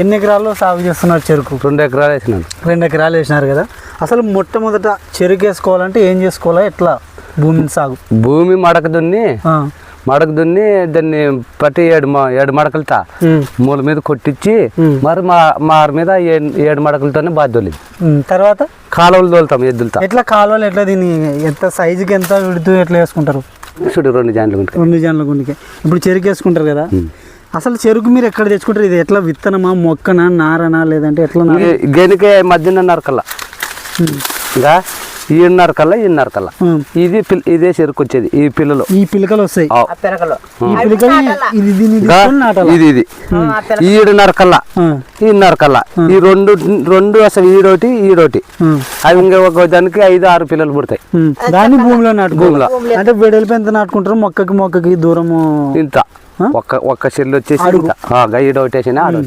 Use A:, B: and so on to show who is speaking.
A: ఎన్ని ఎకరాల్లో సాగు చేస్తున్నారు చెరుకు?
B: రెండు ఎకరాలు వేసినాను
A: రెండు ఎకరాలు వేసినారు కదా. అసలు మొట్టమొదట చెరుకు వేసుకోవాలంటే ఏం చేసుకోవాలా? ఎట్లా? భూమిని సాగు.
B: భూమి మడక దున్ని. మడక దున్ని దాన్ని పట్టి ఏడు ఏడు మడకలతో. మూల మీద కొట్టించి. మరి మా మారు మీద ఏడు మడకలతోనే బాధ్యులు
A: ఉమ్. తర్వాత?
B: కాలువలు తోలుతాం ఎద్దులతో.
A: ఎట్లా కాలువలు ఎట్లా దీన్ని ఎంత సైజుకి ఎంత విడుతూ ఎట్లా వేసుకుంటారు?
B: చూడు రెండు ఉంటాయి
A: రెండు జన్ల గుండికి ఇప్పుడు చెరుకు వేసుకుంటారు కదా. అసలు చెరుకు మీరు ఎక్కడ తెచ్చుకుంటారు? ఇది ఎట్లా విత్తనమా మొక్కనా నారనా లేదంటే ఎట్లా?
B: గెనికే మధ్యన నరకల్లా. ఇంకా ఈడున్నర కల్లా ఈడున్నర కల్లా
A: ఉమ్.
B: ఇది ఇదే చెరుకు వచ్చేది ఈ పిల్లలు.
A: ఈ పిలకలు వస్తాయి. ఈ ఇది
B: ఇది ఇది. ఈడున్నర కల్లా ఈడున్నర కల్లా ఈ రెండు రెండు అసలు ఈడోటి ఈడోటి అవి ఇంకా ఒక దానికి ఐదు ఆరు పిల్లలు పుడతాయి.
A: దాన్ని భూమిలో నాటుకోవాలి?
B: భూమిలో.
A: అంటే వెడల్పు ఎంత నాటుకుంటారు? మొక్కకి మొక్కకి దూరము?
B: ఇంత. ఒక్క ఒక్క చెల్లు వచ్చేసి వేసిన ఆడోటి